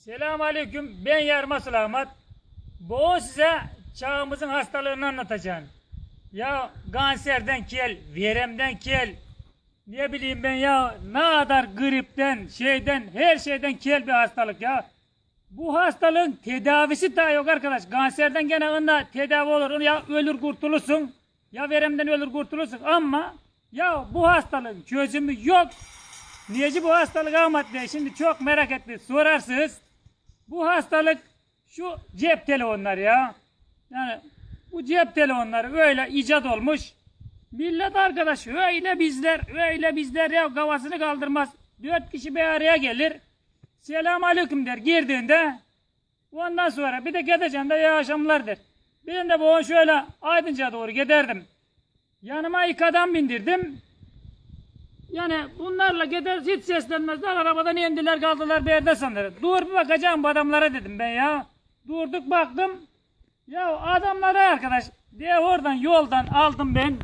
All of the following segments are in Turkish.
Selamun Aleyküm. Ben Yarma Sulamat. Bu size çağımızın hastalığını anlatacağım. Ya kanserden kel, veremden kel, ne bileyim ben ya ne kadar gripten, şeyden, her şeyden kel bir hastalık ya. Bu hastalığın tedavisi daha yok arkadaş. Kanserden gene onunla tedavi olur. Ya ölür kurtulursun ya veremden ölür kurtulursun ama ya bu hastalığın çözümü yok. Niyeci bu hastalık Ahmet Bey? Şimdi çok merak etti. Sorarsınız. Bu hastalık şu cep telefonları ya. Yani bu cep telefonları öyle icat olmuş. Millet arkadaş öyle bizler öyle bizler ya kafasını kaldırmaz. Dört kişi bir araya gelir. Selam aleyküm der girdiğinde. Ondan sonra bir de gideceğim de iyi akşamlar der. Ben de bu şöyle Aydınca doğru giderdim. Yanıma ilk adam bindirdim. Yani bunlarla gider hiç seslenmezler. Arabadan indiler kaldılar bir yerde sanırım. Dur bir bakacağım bu adamlara dedim ben ya. Durduk baktım. Ya adamlara arkadaş diye oradan yoldan aldım ben.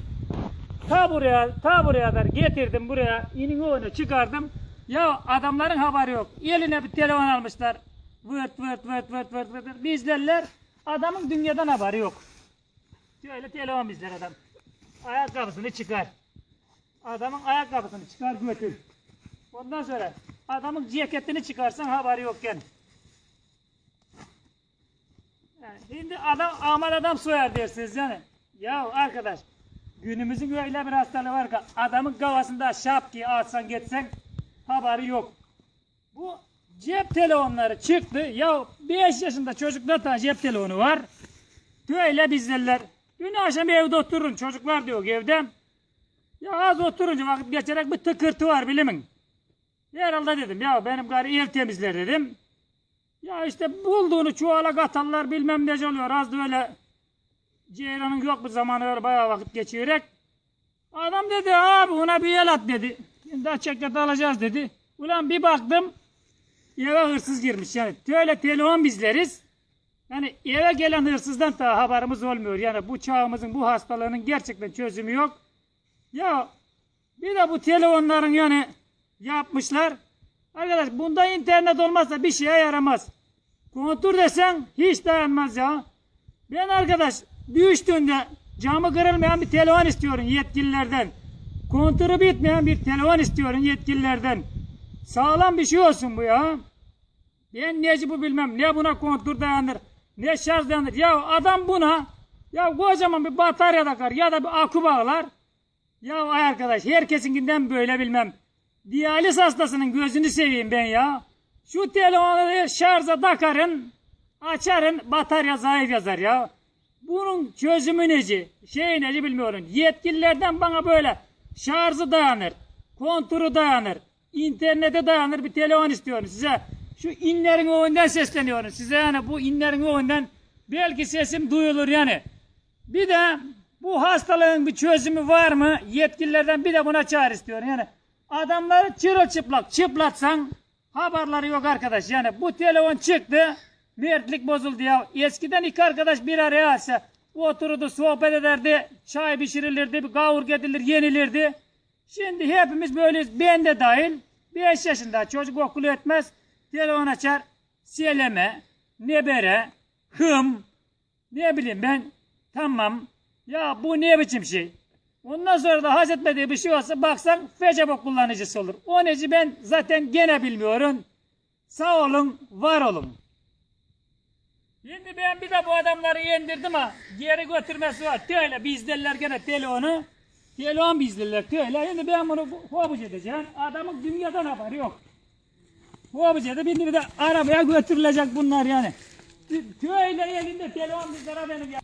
Ta buraya, ta buraya kadar getirdim buraya. inin önüne çıkardım. Ya adamların haberi yok. Eline bir telefon almışlar. Vırt vırt vırt vırt vırt. vırt. Bizlerler adamın dünyadan haberi yok. Şöyle telefon bizler adam. Ayakkabısını çıkar. Adamın ayakkabısını çıkar götür. Ondan sonra adamın ceketini çıkarsan haberi yokken. Yani şimdi adam aman adam soyar dersiniz yani. Ya arkadaş günümüzün öyle bir hastalığı var ki adamın kafasında şapki atsan geçsen haberi yok. Bu cep telefonları çıktı. Ya 5 yaşında çocuklar da cep telefonu var. Böyle bizlerler. Dün akşam evde oturun çocuklar diyor evde. Ya az oturunca vakit geçerek bir tıkırtı var bilimin. Herhalde dedim ya benim gari ev temizler dedim. Ya işte bulduğunu çuvala katarlar bilmem ne oluyor. Az da öyle Ceyran'ın yok bir zamanı öyle bayağı vakit geçirerek. Adam dedi abi ona bir el at dedi. Şimdi çeket alacağız dedi. Ulan bir baktım eve hırsız girmiş yani. Böyle telefon bizleriz. Yani eve gelen hırsızdan da haberimiz olmuyor. Yani bu çağımızın bu hastalığının gerçekten çözümü yok. Ya bir de bu telefonların yani yapmışlar. Arkadaş bunda internet olmazsa bir şeye yaramaz. Kontur desen hiç dayanmaz ya. Ben arkadaş düştüğünde camı kırılmayan bir telefon istiyorum yetkililerden. Konturu bitmeyen bir telefon istiyorum yetkililerden. Sağlam bir şey olsun bu ya. Ben neci bu bilmem. Ne buna kontur dayanır. Ne şarj dayanır. Ya adam buna ya kocaman bir batarya takar ya da bir akü bağlar. Ya ay arkadaş herkesinkinden böyle bilmem. Diyaliz hastasının gözünü seveyim ben ya. Şu telefonu şarja takarın, açarın batarya zayıf yazar ya. Bunun çözümü neci? Şey neci bilmiyorum. Yetkililerden bana böyle şarjı dayanır, konturu dayanır, internete dayanır bir telefon istiyorum size. Şu inlerin önünden sesleniyorum size yani bu inlerin önünden belki sesim duyulur yani. Bir de bu hastalığın bir çözümü var mı? Yetkililerden bir de buna çağrı istiyorum. Yani adamları çırılçıplak çıplatsan haberleri yok arkadaş. Yani bu telefon çıktı. Mertlik bozuldu ya. Eskiden iki arkadaş bir araya alsa otururdu sohbet ederdi. Çay pişirilirdi. Bir kavur edilir yenilirdi. Şimdi hepimiz böyleyiz. Ben de dahil. 5 yaşında çocuk okulu etmez. Telefon açar. Seleme, nebere, hım, ne bileyim ben. Tamam. Ya bu ne biçim şey? Ondan sonra da haz etmediği bir şey olsa baksan Facebook kullanıcısı olur. O neci ben zaten gene bilmiyorum. Sağ olun, var olun. Şimdi ben bir de bu adamları indirdim ha. Geri götürmesi var. Öyle bizderler gene telefonu. Telefon bizderler. Öyle. Şimdi ben bunu hobuç edeceğim. Adamın dünyadan haberi yok. Hobuç edip şimdi bir de arabaya götürülecek bunlar yani. Öyle elinde telefon bizlere benim ya.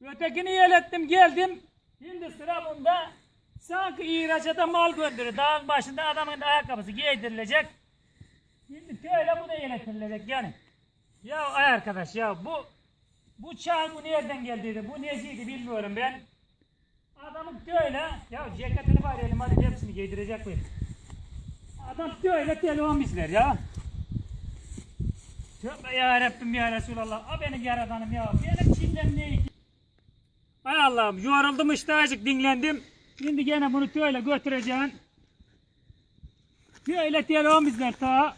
Ötekini yelettim geldim. Şimdi sıra bunda. Sanki ihracata mal gönderiyor. Dağın başında adamın ayakkabısı giydirilecek. Şimdi böyle bu da yönetilecek yani. Ya ay arkadaş ya bu bu çağ bu nereden geldiydi? Bu neciydi bilmiyorum ben. Adamın böyle ya ceketini var elim hadi hepsini giydirecek mi? Adam böyle telefon bizler ya. Tövbe ya Rabbim ya Resulallah. A benim yaradanım ya. Benim çilem ne Hay Allah'ım yoruldum işte azıcık dinlendim. Şimdi gene bunu böyle götüreceğim. Böyle telefon bizler ta.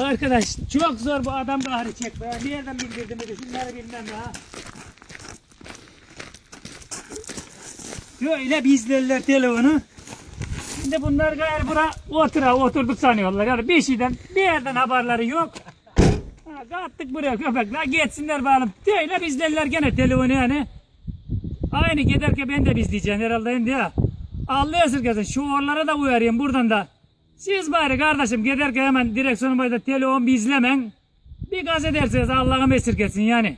Arkadaş çok zor bu adam kahrı çekme. Nereden bildirdim dedi şunları bilmem ya. Böyle bizlerler telefonu. Şimdi bunlar gayrı bura otura oturduk sanıyorlar. Yani bir şeyden bir yerden haberleri yok. Ha, kattık buraya köpekler geçsinler bakalım. Böyle bizlerler gene telefonu yani. Aynı giderken ben de bizleyeceğim herhalde şimdi ya. Allah esirgesin şu orlara da uyarayım buradan da. Siz bari kardeşim giderken hemen direksiyonu başında telefon bizlemen. Bir gaz ederseniz Allah'ım esirgesin yani.